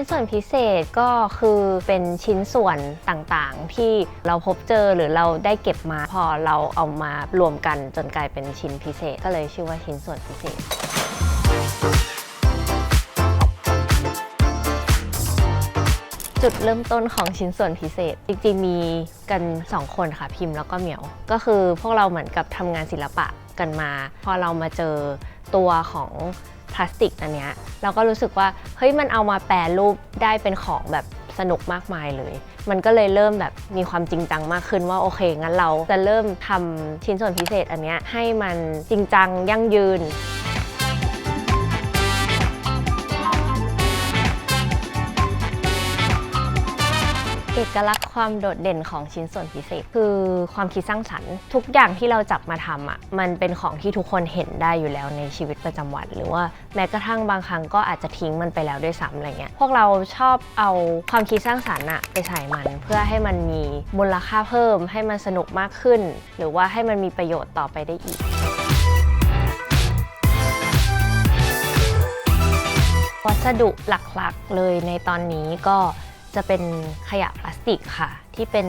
ชิ้นส่วนพิเศษก็คือเป็นชิ้นส่วนต่างๆ ที่เราพบเจอหรือเราได้เก็บมาพอเราเอามารวมกันจนกลายเป็นชิ้นพิเศษ ก็เลยชื่อว่าชิ้นส่วนพิเศษจุดเริ่มต้นของชิ้นส่วนพิเศษ จริงๆมีกัน 2 คนค่ะพิมพ์แล้วก็เหมียว ก็คือพวกเราเหมือนกับทำงานศิลปะกันมา พอเรามาเจอตัวของ พลาสติกอันเนี้ยเราก็รู้สึกว่าเฮ้ยมันเอามาแปรรูปได้เป็นของแบบสนุกมากมายเลย มันก็เลยเริ่มแบบมีความจริงจังมากขึ้นว่าโอเคงั้นเราจะเริ่มทำชิ้นส่วนพิเศษอันเนี้ยให้มันจริงจังยั่งยืน อกลักษณ์ความโดดเด่นของชิ้นส่วนพิเศษ คือความคิดสร้างสรรค์ทุกอย่างที่เราจับมาทำอะมันเป็นของที่ทุกคนเห็นได้อยู่แล้วในชีวิตประจำวัน หรือว่าแม้กระทั่งบางครั้งก็อาจจะทิ้งมันไปแล้วด้วยซ้ำอะไรเงี้ยพวกเราชอบเอาความคิดสร้างสรรค์อะไปใส่มัน เพื่อให้มันมีมูลค่าเพิ่ม ให้มันสนุกมากขึ้น หรือว่าให้มันมีประโยชน์ต่อไปได้อีก วัสดุหลักๆ เลยในตอนนี้ก็ จะเป็นขยะพลาสติกค่ะ ที่เป็น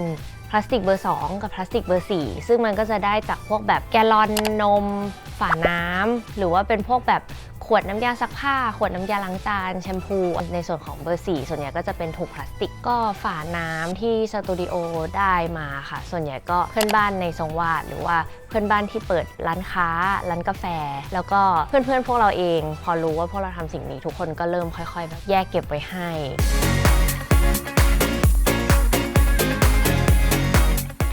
พลาสติกเบอร์ 2 กับพลาสติกเบอร์ 4 ซึ่งมันก็จะได้จากพวกแบบแกลลอนนม ฝาน้ำหรือว่าเป็นพวกแบบขวดน้ำยาซักผ้า ขวดน้ำยาล้างจานแชมพู ในส่วนของเบอร์ 4 ส่วนใหญ่ก็จะเป็นถุงพลาสติกก็ฝาน้ำที่สตูดิโอได้มาค่ะ ส่วนใหญ่ก็เพื่อนบ้านในทรงวาด หรือว่าเพื่อนบ้านที่เปิดร้านค้า ร้านกาแฟ แล้วก็เพื่อนๆพวกเราเอง พอรู้ว่าพวกเราทำสิ่งนี้ทุกคนก็เริ่มค่อย ๆ แบบแยกเก็บไว้ให้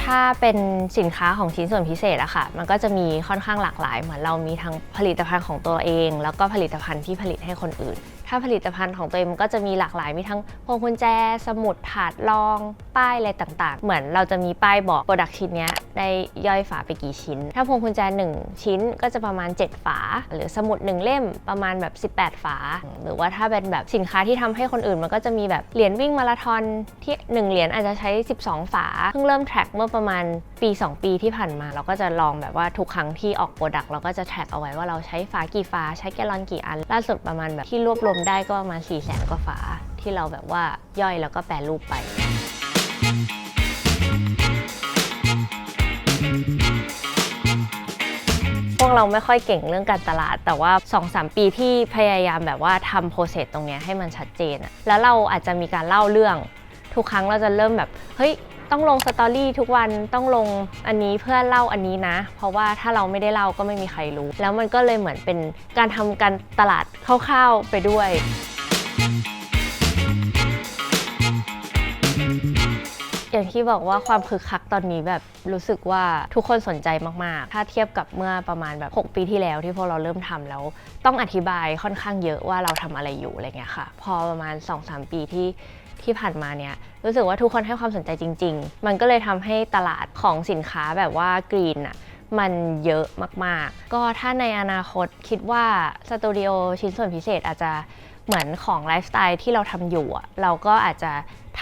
ถ้าเป็นสินค้าของชิ้นส่วนพิเศษอะค่ะ มันก็จะมีค่อนข้างหลากหลาย เหมือนเรามีทั้งผลิตภัณฑ์ของตัวเอง แล้วก็ผลิตภัณฑ์ที่ผลิตให้คนอื่น ถ้าผลิตภัณฑ์ของตัวเองมันก็จะมีหลากหลายมีทั้งพวงกุญแจ สมุดถาดรอง ป้ายอะไรต่างๆ เหมือนเราจะมีป้ายบอกโปรดักชิ้นเนี้ยได้ย่อยฝาไปกี่ชิ้น ถ้าพวงกุญแจ 1 ชิ้นก็จะประมาณ 7 ฝา หรือสมุด 1 เล่มประมาณแบบ 18 ฝา หรือว่าถ้าเป็นแบบสินค้าที่ทำให้คนอื่นมันก็จะมีแบบเหรียญวิ่งมาราธอนที่ 1 เหรียญอาจจะใช้ 12 ฝา เพิ่งเริ่มแทร็กเมื่อประมาณปี 2 ปีที่ผ่านมา เราก็จะลองแบบว่าทุกครั้งที่ออกโปรดักเราก็จะแทร็กเอาไว้ว่าเราใช้ฝากี่ฝาใช้แกลลอนกี่อันล่าสุดประมาณแบบที่รวบรวมได้ก็ประมาณ4 0 0แสนกว่าฝา ที่เราแบบว่าย่อยแล้วก็แปรรูปไป พวกเราไม่ค่อยเก่งเรื่องการตลาด แต่ว่า 2-3 ปีที่พยายามแบบว่าทำโปรเซสตรงเนี้ยให้มันชัดเจนอะแล้วเราอาจจะมีการเล่าเรื่อง ทุกครั้งเราจะเริ่มแบบ เฮ้ย ต้องลงสตอรี่ทุกวันต้องลงอันนี้เพื่อเล่าอันนี้นะ เพราะว่าถ้าเราไม่ได้เล่าก็ไม่มีใครรู้ แล้วมันก็เลยเหมือนเป็นการทำการตลาดคร่าวๆไปด้วยอย่างที่บอกว่าความคึกคักตอนนี้แบบรู้สึกว่าทุกคนสนใจมาก ๆ ถ้าเทียบกับเมื่อประมาณแบบ 6 ปีที่แล้วที่พวกเราเริ่มทำแล้ว ต้องอธิบายค่อนข้างเยอะว่าเราทำอะไรอยู่อะไรเงี้ยค่ะ พอประมาณ 2-3 ปีที่ ที่ผ่านมาเนี่ยรู้สึกว่าทุกคนให้ความสนใจจริง ๆ มันก็เลยทำให้ตลาดของสินค้าแบบว่ากรีนอะมันเยอะมาก ๆ ก็ถ้าในอนาคตคิดว่าสตูดิโอชิ้นส่วนพิเศษอาจจะเหมือนของไลฟ์สไตล์ที่เราทำอยู่ เราก็อาจจะ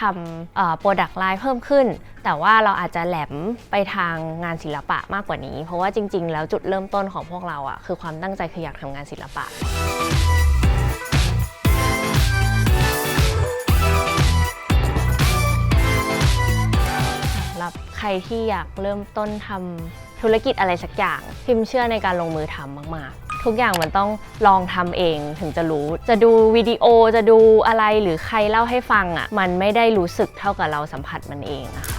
ทำโปรดักต์ไลน์เพิ่มขึ้น แต่ว่าเราอาจจะแหลมไปทางงานศิลปะมากกว่านี้ เพราะว่าจริง ๆ แล้วจุดเริ่มต้นของพวกเราอะคือความตั้งใจคืออยากทำงานศิลปะ รับใครที่อยากเริ่มต้นทำธุรกิจอะไรสักอย่าง พิมเชื่อในการลงมือทำมาก ๆ ทุกอย่างมันต้องลองทำเองถึงจะรู้ จะดูวิดีโอจะดูอะไรหรือใครเล่าให้ฟังอะ่ะ มันไม่ได้รู้สึกเท่ากับเราสัมผัสมันเองอะ่ะ